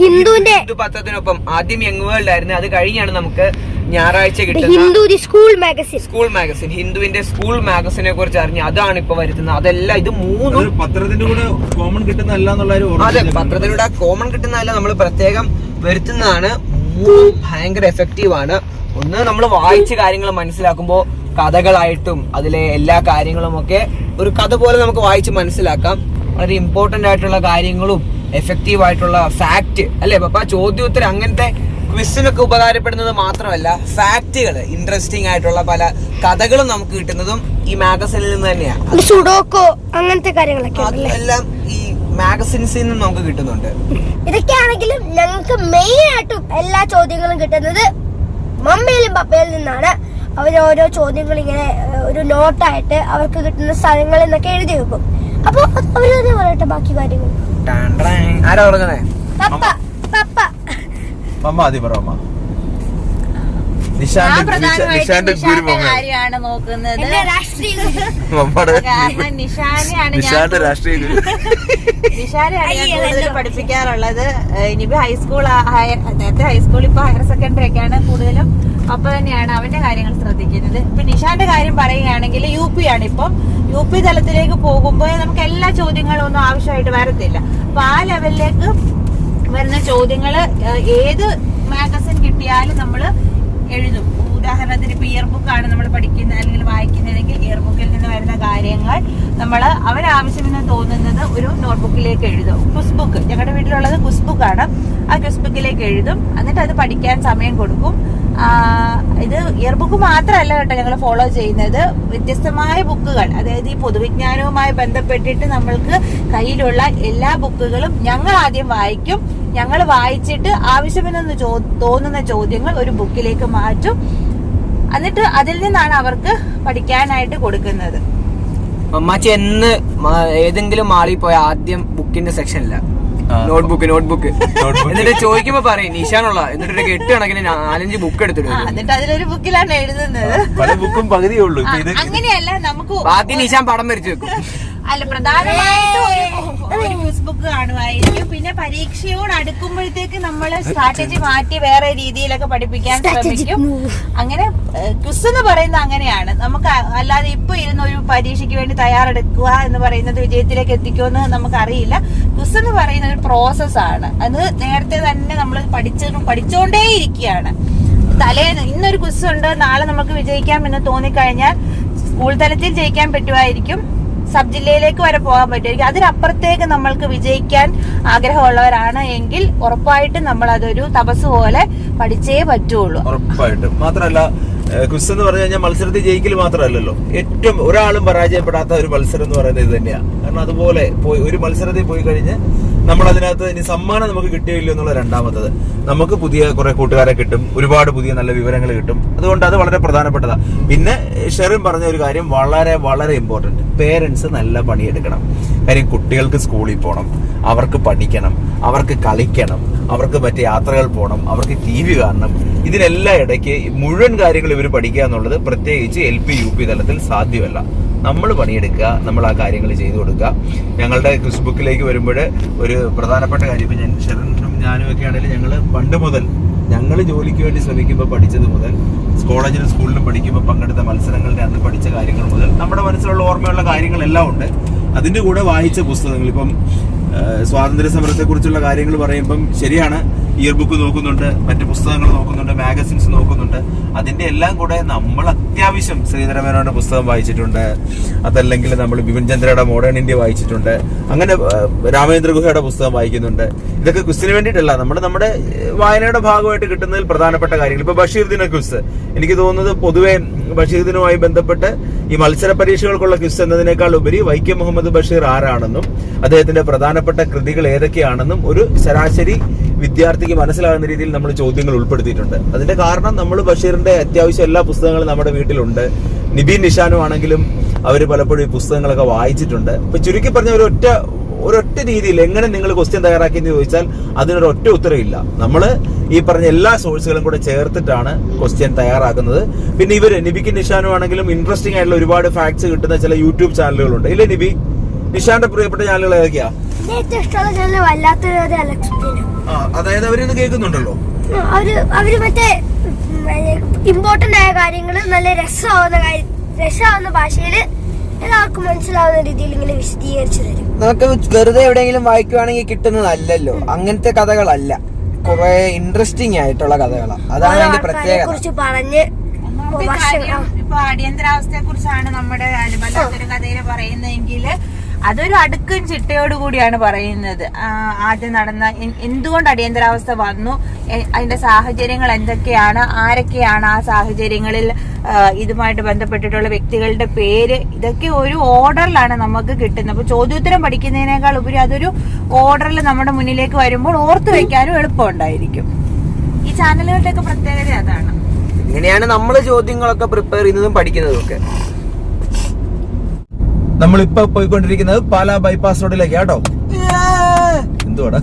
ഹിന്ദുവിന്റെ ഹിന്ദു പത്രത്തിനൊപ്പം ആദ്യം യങ് വേൾഡ് ആയിരുന്നു. അത് കഴിഞ്ഞാണ് നമുക്ക് ഞായറാഴ്ച കിട്ടുന്നത്. കിട്ടുന്ന സ്കൂൾ മാഗസിൻ സ്കൂൾ മാഗസിൻ ഹിന്ദുവിന്റെ സ്കൂൾ മാഗസിനെ കുറിച്ച് അറിഞ്ഞ് അതാണ് ഇപ്പൊ വരുത്തുന്നത്. അതെല്ലാം ഇത് മൂന്നും പത്രത്തിന്റെ കൂടെ കോമൺ കിട്ടുന്നതല്ല എന്നുള്ള അതെ പത്രത്തിലൂടെ കോമൺ കിട്ടുന്നതല്ല നമ്മൾ പ്രത്യേകം വരുത്തുന്നതാണ്. മൂന്നും ഭയങ്കര എഫക്റ്റീവ് ആണ്. ഒന്ന് നമ്മൾ വായിച്ച് കാര്യങ്ങൾ മനസ്സിലാക്കുമ്പോൾ കഥകളായിട്ടും അതിലെ എല്ലാ കാര്യങ്ങളും ഒക്കെ ഒരു കഥ പോലെ നമുക്ക് വായിച്ച് മനസ്സിലാക്കാം. വളരെ ഇമ്പോർട്ടന്റ് ആയിട്ടുള്ള കാര്യങ്ങളും എഫക്റ്റീവ് ആയിട്ടുള്ള ഫാക്റ്റ് അല്ലേ? പപ്പ ചോദ്യോത്തരം അങ്ങനത്തെ ക്വിസിനൊക്കെ ഉപകാരപ്പെടുന്നത് മാത്രമല്ല ഫാക്റ്റുകൾ ഇൻട്രസ്റ്റിംഗ് ആയിട്ടുള്ള പല കഥകളും നമുക്ക് കിട്ടുന്നതും ഈ മാഗസിനിൽ നിന്ന് തന്നെയാണ് സുഡോക്കോ അങ്ങനത്തെ കാര്യങ്ങളൊക്കെ അതെല്ലാം ഈ മാഗസിൻസിൽ നിന്ന് നമുക്ക് കിട്ടുന്നുണ്ട്. ഇതൊക്കെയാണെങ്കിലും ഞങ്ങൾക്ക് മെയിൻ ആയിട്ടും എല്ലാ ചോദ്യങ്ങളും കിട്ടുന്നത് മമ്മിയിലും പപ്പയിൽ നിന്നാണ്. അവർ ഓരോ ചോദ്യങ്ങൾ ഇങ്ങനെ ഒരു നോട്ടായിട്ട് അവർക്ക് കിട്ടുന്ന സ്ഥലങ്ങളിൽ നിന്നൊക്കെ എഴുതി വെക്കും. അപ്പൊ അവർ തന്നെ പറയട്ടെ ബാക്കി കാര്യങ്ങൾ. ആരാ തുടങ്ങണേ പപ്പ പപ്പ. മമ്മ ആദ്യം പറ നിഷാന്റെ കാര്യമാണ് നോക്കുന്നത്. എന്റെ രാഷ്ട്രീയ നിഷാനെയാണ്. പഠിപ്പിക്കാറുള്ളത്. ഇനിയിപ്പോ ഹൈസ്കൂൾ ഹയർ നേരത്തെ ഹൈസ്കൂൾ ഇപ്പൊ ഹയർ സെക്കൻഡറി ഒക്കെയാണ് കൂടുതലും അപ്പൊ തന്നെയാണ് അവന്റെ കാര്യങ്ങൾ ശ്രദ്ധിക്കുന്നത്. ഇപ്പൊ നിഷാന്റെ കാര്യം പറയുകയാണെങ്കിൽ യു പി ആണ് ഇപ്പം. യു പി തലത്തിലേക്ക് പോകുമ്പോൾ നമുക്ക് എല്ലാ ചോദ്യങ്ങളും ഒന്നും ആവശ്യമായിട്ട് വരത്തില്ല. അപ്പൊ ആ ലെവലിലേക്ക് വരുന്ന ചോദ്യങ്ങൾ ഏത് മാഗസിൻ കിട്ടിയാലും നമ്മൾ എഴുതും. ഉദാഹരണത്തിന് ഇപ്പൊ ഇയർ ബുക്ക് ആണ് നമ്മൾ പഠിക്കുന്നത് അല്ലെങ്കിൽ വായിക്കുന്നതെങ്കിൽ ഇയർ ബുക്കിൽ നിന്ന് വരുന്ന കാര്യങ്ങൾ നമ്മൾ അവരാവശ്യമെന്ന് തോന്നുന്നത് ഒരു നോട്ട്ബുക്കിലേക്ക് എഴുതും. ക്വിസ് ബുക്ക് ഞങ്ങളുടെ വീട്ടിലുള്ളത് ക്വിസ് ബുക്കാണ് ആ ക്വിസ് ബുക്കിലേക്ക് എഴുതും. എന്നിട്ട് അത് പഠിക്കാൻ സമയം കൊടുക്കും. ഇത് ഇയർ ബുക്ക് മാത്രമല്ല കേട്ടോ ഞങ്ങൾ ഫോളോ ചെയ്യുന്നത്. വ്യത്യസ്തമായ ബുക്കുകൾ അതായത് ഈ പൊതുവിജ്ഞാനവുമായി ബന്ധപ്പെട്ടിട്ട് നമ്മൾക്ക് കയ്യിലുള്ള എല്ലാ ബുക്കുകളും ഞങ്ങൾ ആദ്യം വായിക്കും. ഞങ്ങൾ വായിച്ചിട്ട് ആവശ്യമെന്ന് തോന്നുന്ന ചോദ്യങ്ങൾ ഒരു ബുക്കിലേക്ക് മാറ്റും. എന്നിട്ട് അതിൽ നിന്നാണ് അവർക്ക് പഠിക്കാനായിട്ട് കൊടുക്കുന്നത്. അമ്മാച്ചി എന്ന് ഏതെങ്കിലും മാളിൽ പോയ ആദ്യം ബുക്കിന്റെ സെക്ഷനില്ല ആ. Notebook notebook. എന്നിട്ട് ചോദിക്കുമ്പോ പറയും നിശാനുള്ള എന്നിട്ട് ഒരു എട്ട് കണക്കിന് നാലഞ്ച് ബുക്ക് എടുത്തിട്ടു ആ, എന്നിട്ട് അതിലൊരു ബുക്കിലാണ് എഴുതുന്നത്. പല ബുക്കും പകുതിയേ ഉള്ളൂ. അങ്ങനെയല്ല നമുക്ക് ബാക്കി നിശാൻ പടം വരച്ചു വെക്കും. അല്ല പ്രധാനമായിട്ടും ക്വിസ് ബുക്ക് കാണുമായിരിക്കും. പിന്നെ പരീക്ഷയോട് അടുക്കുമ്പോഴത്തേക്ക് നമ്മൾ സ്ട്രാറ്റജി മാറ്റി വേറെ രീതിയിലൊക്കെ പഠിപ്പിക്കാൻ ശ്രമിക്കും. അങ്ങനെ എന്ന് പറയുന്നത് അങ്ങനെയാണ്. നമുക്ക് അല്ലാതെ ഇപ്പൊ ഇരുന്ന് ഒരു പരീക്ഷയ്ക്ക് വേണ്ടി തയ്യാറെടുക്കുക എന്ന് പറയുന്നത് വിജയത്തിലേക്ക് എത്തിക്കുമെന്ന് നമുക്ക് അറിയില്ല ക്വിസ് എന്ന് പറയുന്ന ഒരു പ്രോസസ് ആണ്. അത് നേരത്തെ തന്നെ നമ്മൾ പഠിച്ചു പഠിച്ചുകൊണ്ടേ ഇരിക്കുകയാണ് തലേന്ന് ഇന്നൊരു ക്വിസ് ഉണ്ട്. നാളെ നമുക്ക് വിജയിക്കാം എന്ന് തോന്നിക്കഴിഞ്ഞാൽ സ്കൂൾ തലത്തിൽ ജയിക്കാൻ പറ്റുമായിരിക്കും. സബ് ജില്ലയിലേക്ക് വരെ പോകാൻ പറ്റുമായിരിക്കും. അതിനപ്പുറത്തേക്ക് നമ്മൾക്ക് വിജയിക്കാൻ ആഗ്രഹമുള്ളവരാണ് എങ്കിൽ ഉറപ്പായിട്ടും നമ്മൾ അതൊരു തപസ് പോലെ പഠിച്ചേ പറ്റുള്ളൂ. ഉറപ്പായിട്ടും. മാത്രമല്ല ക്വിസ് എന്ന് പറഞ്ഞു കഴിഞ്ഞാൽ മത്സരത്തിൽ ജയിക്കൽ മാത്രമല്ലല്ലോ. ഏറ്റവും ഒരാളും പരാജയപ്പെടാത്ത ഒരു മത്സരം എന്ന് പറയുന്നത് ഇത് തന്നെയാണ് കാരണം അതുപോലെ പോയി ഒരു മത്സരത്തിൽ പോയി കഴിഞ്ഞ് നമ്മൾ അതിനകത്ത് ഇനി സമ്മാനം നമുക്ക് കിട്ടിയില്ല എന്നുള്ള രണ്ടാമത്തത്. നമുക്ക് പുതിയ കുറെ കൂട്ടുകാരെ കിട്ടും ഒരുപാട് പുതിയ നല്ല വിവരങ്ങൾ കിട്ടും. അതുകൊണ്ട് അത് വളരെ പ്രധാനപ്പെട്ടതാണ് പിന്നെ ഷെറിൻ പറഞ്ഞ ഒരു കാര്യം വളരെ വളരെ ഇമ്പോർട്ടന്റ് പേരൻസ് നല്ല പണിയെടുക്കണം. കാര്യം കുട്ടികൾക്ക് സ്കൂളിൽ പോകണം അവർക്ക് പഠിക്കണം. അവർക്ക് കളിക്കണം. അവർക്ക് മറ്റേ യാത്രകൾ പോകണം അവർക്ക് ടി വി കാണണം. ഇതിനെല്ലാം ഇടയ്ക്ക് മുഴുവൻ കാര്യങ്ങൾ ഇവർ പഠിക്കുക എന്നുള്ളത് പ്രത്യേകിച്ച് എൽ പി യു പി തലത്തിൽ സാധ്യമല്ല. നമ്മൾ പണിയെടുക്കുക നമ്മൾ ആ കാര്യങ്ങൾ ചെയ്തു കൊടുക്കുക. ഞങ്ങളുടെ ക്രിസ് ബുക്കിലേക്ക് വരുമ്പോൾ ഒരു പ്രധാനപ്പെട്ട കാര്യം ഇപ്പം ഞാൻ ശരണനും ഞാനും ഒക്കെ ആണെങ്കിൽ ഞങ്ങൾ പണ്ട് മുതൽ ഞങ്ങൾ ജോലിക്ക് വേണ്ടി ശ്രമിക്കുമ്പോൾ പഠിച്ചത് മുതൽ കോളേജിലും സ്കൂളിലും പഠിക്കുമ്പോൾ പങ്കെടുത്ത മത്സരങ്ങളുടെ അന്ന് പഠിച്ച കാര്യങ്ങൾ മുതൽ നമ്മുടെ മനസ്സിലുള്ള ഓർമ്മയുള്ള കാര്യങ്ങളെല്ലാം ഉണ്ട്. അതിന്റെ കൂടെ വായിച്ച പുസ്തകങ്ങൾ ഇപ്പം സ്വാതന്ത്ര്യ സമരത്തെ കുറിച്ചുള്ള കാര്യങ്ങൾ പറയുമ്പം ശരിയാണ്. ഇയർ ബുക്ക് നോക്കുന്നുണ്ട് മറ്റു പുസ്തകങ്ങൾ നോക്കുന്നുണ്ട് മാഗസിൻസ് നോക്കുന്നുണ്ട്. അതിന്റെ എല്ലാം കൂടെ നമ്മൾ അത്യാവശ്യം ശ്രീധരമേനോയുടെ പുസ്തകം വായിച്ചിട്ടുണ്ട്. അതല്ലെങ്കിൽ നമ്മൾ ബിപിൻ ചന്ദ്രയുടെ മോഡേൺ ഇന്ത്യ വായിച്ചിട്ടുണ്ട്. അങ്ങനെ രാമചന്ദ്ര ഗുഹയുടെ പുസ്തകം വായിക്കുന്നുണ്ട്. ഇതൊക്കെ ക്വിസിന് വേണ്ടിയിട്ടല്ല. നമ്മുടെ നമ്മുടെ വായനയുടെ ഭാഗമായിട്ട് കിട്ടുന്നതിൽ പ്രധാനപ്പെട്ട കാര്യങ്ങൾ. ഇപ്പൊ ബഷീർ ദിന ക്വിസ്. എനിക്ക് തോന്നുന്നത് പൊതുവെ ബഷീർ ദിനവുമായി ബന്ധപ്പെട്ട് ഈ മത്സര പരീക്ഷകൾക്കുള്ള ക്വിസ് എന്നതിനേക്കാൾ ഉപരി വൈക്കം മുഹമ്മദ് ബഷീർ ആരാണെന്നും അദ്ദേഹത്തിന്റെ പ്രധാനപ്പെട്ട കൃതികൾ ഏതൊക്കെയാണെന്നും ഒരു ശരാശരി വിദ്യാർത്ഥിക്ക് മനസ്സിലാകുന്ന രീതിയിൽ നമ്മൾ ചോദ്യങ്ങൾ ഉൾപ്പെടുത്തിയിട്ടുണ്ട്. അതിന്റെ കാരണം നമ്മൾ ബഷീറിന്റെ അത്യാവശ്യം എല്ലാ പുസ്തകങ്ങളും നമ്മുടെ വീട്ടിലുണ്ട്. നിബിൻ നിഷാനും ആണെങ്കിലും അവർ പലപ്പോഴും ഈ പുസ്തകങ്ങളൊക്കെ വായിച്ചിട്ടുണ്ട്. ഇപ്പൊ ചുരുക്കി പറഞ്ഞ ഒരു ഒറ്റ ഒരൊറ്റ രീതിയിൽ എങ്ങനെ നിങ്ങൾ ക്വസ്റ്റ്യൻ തയ്യാറാക്കിയെന്ന് ചോദിച്ചാൽ അതിനൊരു ഒറ്റ ഉത്തരവില്ല. നമ്മൾ ഈ പറഞ്ഞ എല്ലാ സോഴ്സുകളും കൂടെ ചേർത്തിട്ടാണ് ക്വസ്റ്റ്യൻ തയ്യാറാക്കുന്നത്. പിന്നെ ഇവർ നിബിക്ക് നിഷാനും ആണെങ്കിലും ഇൻട്രസ്റ്റിംഗ് ആയിട്ടുള്ള ഒരുപാട് ഫാക്ട്സ് കിട്ടുന്ന ചില യൂട്യൂബ് ചാനലുകളുണ്ട് ഇല്ലേ നിബി? നിഷാന്റെ പ്രിയപ്പെട്ട ചാനലുകൾ ഏതൊക്കെയാ? അതായത് അവരിന്ന് കേൾക്കുന്നുണ്ടല്ലോ. അവർ അവർ മറ്റേ ഇമ്പോർട്ടന്റ് ആയ കാര്യങ്ങൾ നല്ല രസമാവുന്ന രസമാവുന്ന ഭാഷയിൽ എല്ലാവർക്കും മനസ്സിലാവുന്ന രീതിയിൽ ഇങ്ങനെ വിശദീകരിച്ചു തരും. നമുക്ക് വെറുതെ എവിടെയെങ്കിലും വായിക്കുവാണെങ്കിൽ കിട്ടുന്നതല്ലല്ലോ. അങ്ങനത്തെ കഥകളല്ല. കുറെ ഇൻട്രസ്റ്റിംഗ് ആയിട്ടുള്ള കഥകളാണ് അതാണ് അതിന്റെ പ്രത്യേകത. കുറിച്ച് പറഞ്ഞ് ഇപ്പൊ അടിയന്തരാവസ്ഥയെ കുറിച്ചാണ് നമ്മുടെ അനുബന്ധ കഥയിൽ പറയുന്നതെങ്കിൽ അതൊരു അടുക്കും ചിട്ടയോട് കൂടിയാണ് പറയുന്നത്. ആദ്യം നടന്ന എന്തുകൊണ്ട് അടിയന്തരാവസ്ഥ വന്നു? അതിന്റെ സാഹചര്യങ്ങൾ എന്തൊക്കെയാണ്? ആരൊക്കെയാണ് ആ സാഹചര്യങ്ങളിൽ ഇതുമായിട്ട് ബന്ധപ്പെട്ടിട്ടുള്ള വ്യക്തികളുടെ പേര്? ഇതൊക്കെ ഒരു ഓർഡറിലാണ് നമുക്ക് കിട്ടുന്നത്. അപ്പൊ ചോദ്യോത്തരം പഠിക്കുന്നതിനേക്കാൾ ഉപരി അതൊരു ഓർഡറിൽ നമ്മുടെ മുന്നിലേക്ക് വരുമ്പോൾ ഓർത്തു വെക്കാനും എളുപ്പമുണ്ടായിരിക്കും ഈ ചാനലുകളുടെയൊക്കെ പ്രത്യേകത അതാണ്. ഇങ്ങനെയാണ് നമ്മൾ ചോദ്യങ്ങളൊക്കെ പ്രിപ്പയർ ചെയ്യുന്നതും പഠിക്കുന്നതും ഒക്കെ. നമ്മളിപ്പോ പോയിക്കൊണ്ടിരിക്കുന്നത് പാലാ ബൈപ്പാസ് റോഡിലേക്ക് കേട്ടോ? എന്തുവാടാ?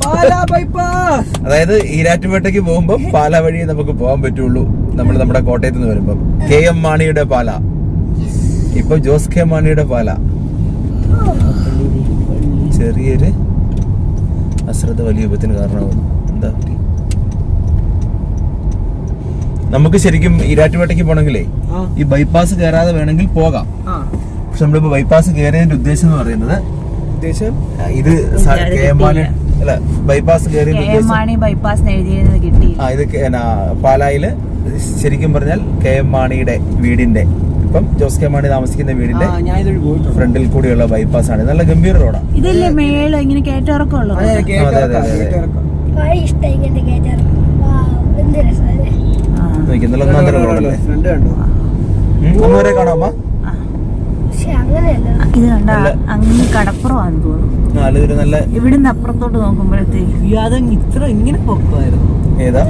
അതായത് ഈരാറ്റുപേട്ടയ്ക്ക് പോകുമ്പോൾ പാല വഴി നമുക്ക് പോകാൻ പറ്റുള്ളൂ. നമ്മൾ നമ്മുടെ കോട്ടയത്ത് നിന്ന് വരുമ്പോ. കെ എം മാണിയുടെ പാല. ഇപ്പൊ ജോസ് കെ മാണിയുടെ പാല. ചെറിയൊരു അശ്രദ്ധ വലിയ വിപത്തിന് കാരണമാകുന്നു എന്താ നമുക്ക് ശരിക്കും ഈരാറ്റുപേട്ടയ്ക്ക് പോകണമെങ്കിലേ ഈ ബൈപ്പാസ് കയറാതെ വേണമെങ്കിൽ പോകാം. പക്ഷെ നമ്മളിപ്പോ ബൈപ്പാസ് കയറിയതിന്റെ ഉദ്ദേശം എന്ന് പറയുന്നത് ഉദ്ദേശം? ഇത് അല്ല ബൈപ്പാസ് കയറി ആ ഇത് പാലായിൽ ശരിക്കും പറഞ്ഞാൽ കെ എം മാണിയുടെ വീടിന്റെ ഇപ്പം ജോസ് കെ മാണി താമസിക്കുന്ന വീടിന്റെ ഫ്രണ്ടിൽ കൂടിയുള്ള ബൈപ്പാസ് ആണ്. നല്ല ഗംഭീര റോഡാണ് ഇതല്ലേ ഇങ്ങനെ നല്ല ഒന്നാം തരം റോഡല്ലേ അമ്മവരെ കാണാമ്മ ഇത് കണ്ട അല്ല. അങ്ങ് കടപ്പുറമാണെന്ന് തോന്നുന്നു. ഇവിടുന്ന് അപ്പുറത്തോട്ട് നോക്കുമ്പോഴത്തേക്ക് അതങ്ങ് ഇത്ര ഇങ്ങനെ പൊക്കമായിരുന്നു. ഏതാ?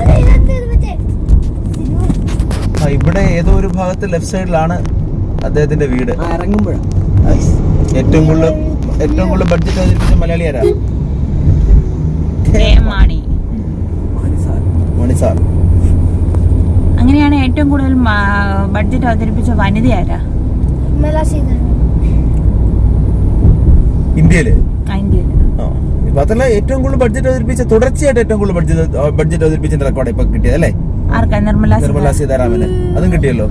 ഇവിടെ ഏതോ ഒരു ഭാഗത്ത് ലെഫ്റ്റ് സൈഡിലാണ് അദ്ദേഹത്തിന്റെ വീട്. ഇറങ്ങുമ്പോഴാണ് ഏറ്റവും കൂടുതൽ ഏറ്റവും കൂടുതൽ ബഡ്ജറ്റ് അവതരിപ്പിച്ച മലയാളി ആരാ? കെ മാണി. മണി സാർ. അങ്ങനെയാണ് ഏറ്റവും കൂടുതൽ ബഡ്ജറ്റ് അവതരിപ്പിച്ച വനിത ആരാ? നിർമ്മല സീതാരാമൻ ഇന്ത്യയിൽ? മാത്രമല്ല ഏറ്റവും കൂടുതൽ ബഡ്ജറ്റ് അവതരിപ്പിച്ച തുടർച്ചയായിട്ട് ഏറ്റവും കൂടുതൽ ബഡ്ജറ്റ് ബഡ്ജറ്റ് അവതരിപ്പിച്ചതിന്റെ റെക്കോർഡ് ഇപ്പൊ കിട്ടിയത് അല്ലേ? നിർമ്മല സീതാരാമന്. അതും കിട്ടിയല്ലോ?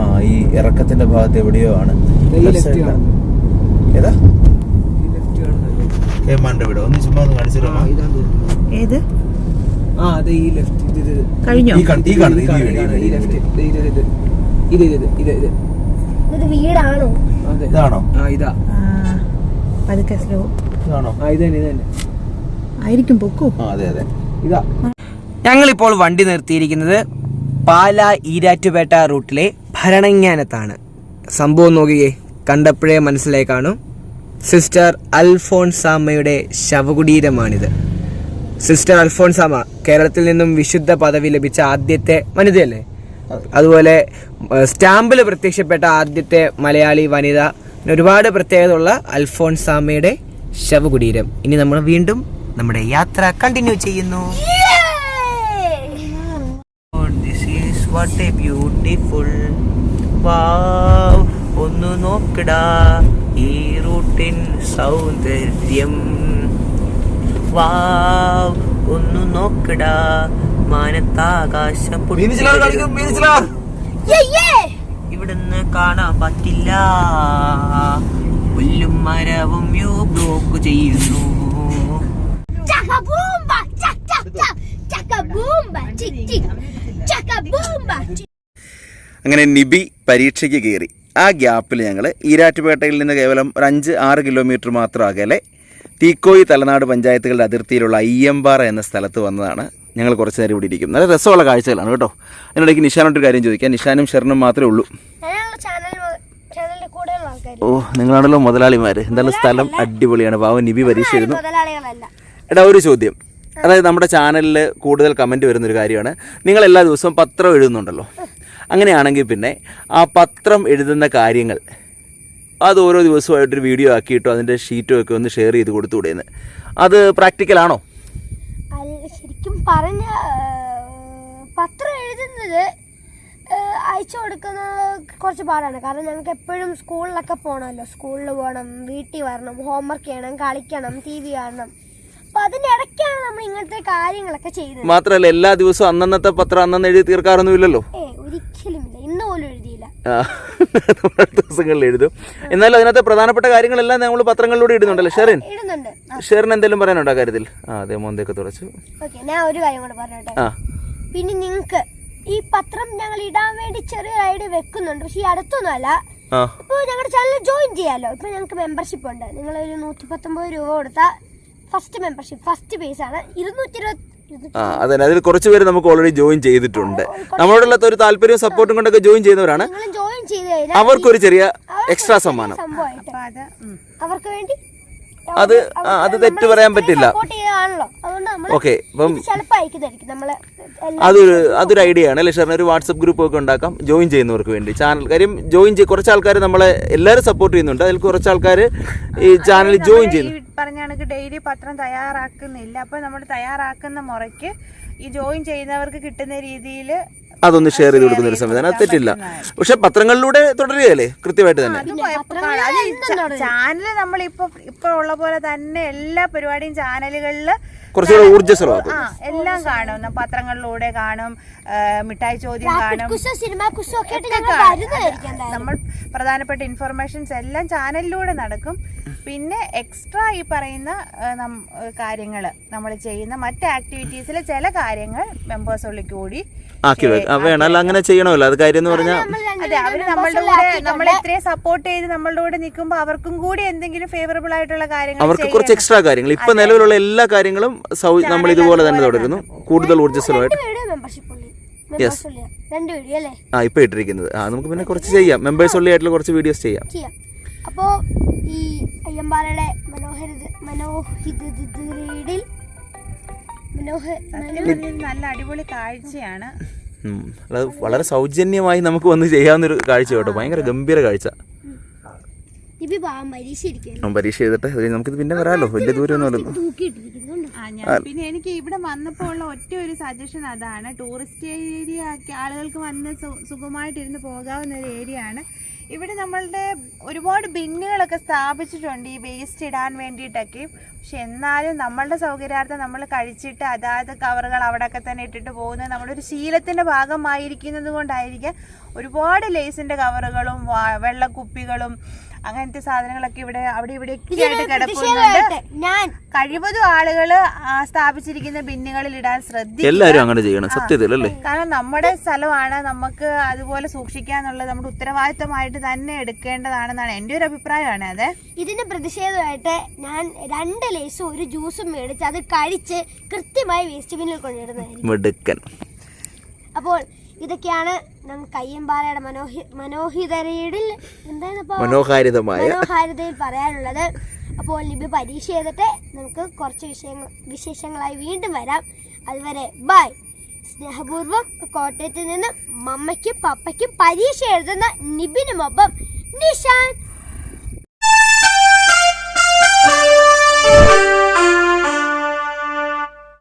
ആ ഈ ഇറക്കത്തിന്റെ ഭാഗത്ത് എവിടെയോ ആണ്. ഏതാ? ഹേമാന്റെ വീട് ഒന്ന് ചുമ്മാ ഒന്ന് കാണിച്ചു ഇതാണോ? ഇതാ. പതുക്കെ സ്ലോ ഇതാണോ? ആ ഇത് തന്നെ ഇത് തന്നെ. ആയിരിക്കും പൊക്കോ? ആ അതെ അതെ. ഇതാ. ഞങ്ങളിപ്പോൾ വണ്ടി നിർത്തിയിരിക്കുന്നത് പാല ഈരാറ്റുപേട്ട റൂട്ടിലെ ഭരണങ്ങാനത്താണ്. സംഭവം നോക്കിയേ കണ്ടപ്പോഴേ മനസ്സിലായി കാണും. സിസ്റ്റർ അൽഫോൺസാമ്മയുടെ ശവകുടീരമാണിത്. സിസ്റ്റർ അൽഫോൺസാമ്മ കേരളത്തിൽ നിന്നും വിശുദ്ധ പദവി ലഭിച്ച ആദ്യത്തെ വനിതയല്ലേ? അതുപോലെ സ്റ്റാമ്പിൽ പ്രത്യക്ഷപ്പെട്ട ആദ്യത്തെ മലയാളി വനിത പിന്നെ ഒരുപാട് പ്രത്യേകത ഉള്ള അൽഫോൺസാമ്മയുടെ ശവകുടീരം. ഇനി നമ്മൾ വീണ്ടും നമ്മുടെ യാത്ര കണ്ടിന്യൂ ചെയ്യുന്നു. This is what a beautiful wow ഒന്ന് നോക്കടാ ഈ റൂട്ടിൻ സൗന്ദര്യം. വാവ് ഒന്ന് നോക്കടാ മാനത്താകാശം. ഇവിടുന്ന് കാണാൻ പറ്റില്ല. പുല്ലും മരവും യു ബ്ലോക്ക് ചെയ്യുന്നു. അങ്ങനെ നിബി പരീക്ഷയ്ക്ക് കയറി. ആ ഗ്യാപ്പിൽ ഞങ്ങൾ ഈരാറ്റുപേട്ടയിൽ നിന്ന് കേവലം ഒരു അഞ്ച് ആറ് കിലോമീറ്റർ മാത്രം അകലെ തീക്കോയി തലനാട് പഞ്ചായത്തുകളുടെ അതിർത്തിയിലുള്ള അയ്യമ്പാറ എന്ന സ്ഥലത്ത് വന്നതാണ് ഞങ്ങൾ കുറച്ച് നേരം ഇവിടെ ഇരിക്കും നല്ല രസമുള്ള കാഴ്ചകളാണ് കേട്ടോ. അതിനിടയ്ക്ക് നിഷാനോട്ടൊരു കാര്യം ചോദിക്കാം. നിഷാനും ഷെറിനും മാത്രമേ ഉള്ളൂ. ഓ നിങ്ങളാണല്ലോ മുതലാളിമാര്. എന്തായാലും സ്ഥലം അടിപൊളിയാണ്. പാവം നിബി പരീക്ഷയായിരുന്നു എടാ ഒരു ചോദ്യം. അതായത് നമ്മുടെ ചാനലിൽ കൂടുതൽ കമന്റ് വരുന്നൊരു കാര്യമാണ്. നിങ്ങൾ എല്ലാ ദിവസവും പത്രം എഴുതുന്നുണ്ടല്ലോ. അങ്ങനെയാണെങ്കിൽ പിന്നെ ആ പത്രം എഴുതുന്ന കാര്യങ്ങൾ അത് ഓരോ ദിവസമായിട്ടൊരു വീഡിയോ ആക്കിയിട്ടോ അതിന്റെ ഷീറ്റോ ഒക്കെ ഒന്ന് ഷെയർ ചെയ്ത് കൊടുത്തുകൂടെയെന്ന് അത് പ്രാക്ടിക്കലാണോ ശരിക്കും പറഞ്ഞ പത്രം എഴുതുന്നത് അയച്ചു കൊടുക്കുന്നത് കുറച്ച് പാടാണ്. കാരണം ഞങ്ങൾക്ക് എപ്പോഴും സ്കൂളിലൊക്കെ പോകണമല്ലോ സ്കൂളിൽ പോകണം വീട്ടിൽ വരണം ഹോംവർക്ക് ചെയ്യണം കളിക്കണം ടി വി കാണണം. അപ്പൊ അതിന്റെ ഇടയ്ക്കാണ് നമ്മൾ ഇങ്ങനത്തെ കാര്യങ്ങളൊക്കെ ചെയ്യുന്നത്. മാത്രമല്ല എല്ലാ ദിവസവും അന്നന്നത്തെ പത്രം അന്നന്ന് എഴുതി തീർക്കാറൊന്നുമില്ലല്ലോ? ഏ ഒരിക്കലുമില്ല. ഇന്ന് പോലും എഴുതിയില്ല. ദിവസങ്ങളിൽ എഴുതും. എന്നാലും അതിനകത്ത് പ്രധാനപ്പെട്ട കാര്യങ്ങളെല്ലാം നമ്മൾ പത്രങ്ങളിലൂടെ ഇടുന്നുണ്ടല്ലോ. ഷെറിൻ? ഷെറിൻ ഷെറിന് എന്തെങ്കിലും പറയാനുണ്ടോ കാര്യത്തിൽ? ആ അതെ ഓക്കെ ഞാൻ ഒരു കാര്യം കൂടെ പറഞ്ഞോട്ടെ? ആ. പിന്നെ നിങ്ങൾക്ക് ഈ പത്രം ഞങ്ങൾ ഇടാൻ വേണ്ടി ചെറിയ ഐഡിയ വെക്കുന്നുണ്ട്. പക്ഷെ ഈ അടുത്തൊന്നുമല്ല. അല്ല ഇപ്പോൾ ഞങ്ങളുടെ ചാനൽ ജോയിൻ ചെയ്യാലോ? ഇപ്പൊ ഞങ്ങൾക്ക് മെമ്പർഷിപ്പ് ഉണ്ട്. നിങ്ങൾ ഒരു നൂറ്റി പത്തൊമ്പത് രൂപ കൊടുത്താൽ ഫസ്റ്റ് മെമ്പർഷിപ്പ് ഫസ്റ്റ് പേസ് ആണ്. ഇരുന്നൂറ്റി ഇരുപത്തി ആ അതെ അതിൽ കുറച്ച് പേര് നമുക്ക് ഓൾറെഡി ജോയിൻ ചെയ്തിട്ടുണ്ട്. നമ്മളോടുള്ള ഒരു താല്പര്യവും സപ്പോർട്ടും കൊണ്ടൊക്കെ ജോയിൻ ചെയ്യുന്നവരാണ്. അവർക്കൊരു ചെറിയ എക്സ്ട്രാ സമ്മാനം. അവർക്ക് വേണ്ടി അത് അത് തെറ്റ് പറയാൻ പറ്റില്ല. ഓക്കെ എല്ലാ അതൊരു അതൊരു ഐഡിയ ആണ്. അല്ലേ ഷെറിന് ഒരു വാട്സപ്പ് ഗ്രൂപ്പ് ഒക്കെ ഉണ്ടാക്കാം. ജോയിൻ ചെയ്യുന്നവർക്ക് വേണ്ടി. ചാനൽ കാര്യം ജോയിൻ ചെയ്ത് കുറച്ച് ആൾക്കാർ നമ്മളെ എല്ലാവരും സപ്പോർട്ട് ചെയ്യുന്നുണ്ട്. അതിൽ കുറച്ച് ആൾക്കാർ ഈ ചാനൽ ജോയിൻ ചെയ്യുന്നു. പറഞ്ഞ കണക്ക് ഡെയിലി പത്രം തയ്യാറാക്കുന്നില്ല. അപ്പൊ നമ്മൾ തയ്യാറാക്കുന്ന മുറയ്ക്ക് ഈ ജോയിൻ ചെയ്യുന്നവർക്ക് കിട്ടുന്ന രീതിയിൽ അതൊന്ന് ഷെയർ ചെയ്ത് കൊടുക്കുന്ന ഒരു സംവിധാനം. അത് തെറ്റില്ല. പക്ഷെ പത്രങ്ങളിലൂടെ തുടരുകയല്ലേ? കൃത്യമായിട്ട് തന്നെ. ചാനൽ നമ്മൾ ഇപ്പൊ ഉള്ള പോലെ തന്നെ എല്ലാ പരിപാടിയും ചാനലുകളിൽ കുറച്ചുകൂടെ ഊർജസ്വലമാക്കും. ആ എല്ലാം കാണും. പത്രങ്ങളിലൂടെ കാണും മിഠായി ചോദ്യം കാണും. നമ്മൾ പ്രധാനപ്പെട്ട ഇൻഫർമേഷൻസ് എല്ലാം ചാനലിലൂടെ നടക്കും. പിന്നെ എക്സ്ട്രാ ഈ പറയുന്ന കാര്യങ്ങൾ നമ്മൾ ചെയ്യുന്ന മറ്റ് ആക്ടിവിറ്റീസിലെ ചില കാര്യങ്ങൾ മെമ്പേഴ്സുള്ളിൽ കൂടി ആക്കി വെക്കാം. വേണം. അല്ല അങ്ങനെ ചെയ്യണമല്ലോ. അത് കാര്യം എന്ന് പറഞ്ഞാൽ അതെ അവർ നമ്മളുടെ കൂടെ. നമ്മളെ ഇത്രയും സപ്പോർട്ട് ചെയ്ത് നമ്മളുടെ കൂടെ നിൽക്കുമ്പോൾ അവർക്കും കൂടി എന്തെങ്കിലും ഫേവറബിൾ ആയിട്ടുള്ള കാര്യങ്ങൾ അവർക്ക് കുറച്ച് എക്സ്ട്രാ കാര്യങ്ങൾ. ഇപ്പൊ നിലവിലുള്ള എല്ലാ കാര്യങ്ങളും നമ്മൾ ഇതുപോലെ തന്നെ തുടരുന്നു. കൂടുതൽ ഊർജസ്വലമായിട്ട്. യെസ് മെമ്പർഷിപ്പ് ഉള്ളി മെമ്പേഴ്സ് ഉള്ളി രണ്ട് വീഡിയോ അല്ലേ? ആ ഇപ്പൊ ഇട്ടിരിക്കുന്നത്. ആ നമുക്ക് പിന്നെ കുറച്ച് ചെയ്യാം. മെമ്പേഴ്സ് ഉള്ളി ആയിട്ടുള്ള കുറച്ച് വീഡിയോസ് ചെയ്യാം. ചെയ്യാം. അപ്പോ ഈ അയ്യമ്പാറയുടെ മനോഹര മനോഹിതയിൽ മനോഹ നല്ല അടിപൊളി കാഴ്ചയാണ്. അത് വളരെ സൗജന്യമായി നമുക്ക് വന്ന് ചെയ്യാവുന്നൊരു കാഴ്ച കേട്ടോ. ഭയങ്കര ഗംഭീര കാഴ്ച. പരീക്ഷ ചെയ്തിട്ട് നമുക്ക് നമുക്കിത് പിന്നെ വരാമല്ലോ വലിയ ദൂരം പിന്നെ എനിക്ക് ഇവിടെ വന്നപ്പോൾ ഉള്ള ഒറ്റ ഒരു സജഷൻ അതാണ്. ടൂറിസ്റ്റ് ഏരിയ ആക്കി ആളുകൾക്ക് വന്ന് സുഖമായിട്ട് സുഖമായിട്ടിരുന്ന് പോകാവുന്ന ഒരു ഏരിയ ആണ്. ഇവിടെ നമ്മളുടെ ഒരുപാട് ബിന്നുകളൊക്കെ സ്ഥാപിച്ചിട്ടുണ്ട് ഈ വേസ്റ്റ് ഇടാൻ വേണ്ടിയിട്ടൊക്കെ. പക്ഷെ എന്നാലും നമ്മളുടെ സൗകര്യാർത്ഥം നമ്മൾ കഴിച്ചിട്ട് അതായത് കവറുകൾ അവിടെയൊക്കെ തന്നെ ഇട്ടിട്ട് പോകുന്നത് നമ്മുടെ ഒരു ശീലത്തിന്റെ ഭാഗമായിരിക്കുന്നത് കൊണ്ടായിരിക്കാം. ഒരുപാട് ലേസിന്റെ കവറുകളും വെള്ളക്കുപ്പികളും അങ്ങനത്തെ സാധനങ്ങളൊക്കെ ഇവിടെ അവിടെ ഇവിടെ ആയിട്ട് കിടക്കുന്നുണ്ട് ഞാൻ കഴിവതും ആളുകൾ സ്ഥാപിച്ചിരിക്കുന്ന ബിന്നുകളിൽ ഇടാൻ ശ്രദ്ധിക്കും എല്ലാവരും അങ്ങനെ ചെയ്യണം. സത്യത്തിലല്ലേ? കാരണം നമ്മുടെ സ്ഥലമാണ് നമുക്ക് അതുപോലെ സൂക്ഷിക്കാന്നുള്ളത് നമ്മുടെ ഉത്തരവാദിത്തമായിട്ട് തന്നെ എടുക്കേണ്ടതാണെന്നാണ് എന്റെ ഒരു അഭിപ്രായമാണ്. അതെ? ഇതിന് പ്രതിഷേധമായിട്ട് ഞാൻ രണ്ട് ലേസും ഒരു ജ്യൂസും മേടിച്ച് അത് കഴിച്ച് കൃത്യമായി വേസ്റ്റ് ബിന്നിൽ കൊണ്ടിടുന്നതായിരിക്കും അപ്പോൾ ഇതൊക്കെയാണ് നമുക്ക് കയ്യമ്പാറയുടെ മനോഹി മനോഹിതരയിൽ മനോഹാരിതമായ മനോഹാരിതയിൽ പറയാനുള്ളത്. അപ്പോൾ ലിബി പരീക്ഷ ചെയ്തിട്ട് നമുക്ക് കുറച്ച് വിഷയങ്ങൾ വിശേഷങ്ങളായി വീണ്ടും വരാം. അതുവരെ ബൈ. സ്നേഹപൂർവം കോട്ടയത്ത് നിന്ന് മമ്മയ്ക്കും പപ്പയ്ക്കും പരീക്ഷ എഴുതുന്ന നിബിനുമൊപ്പം നിഷാൻ.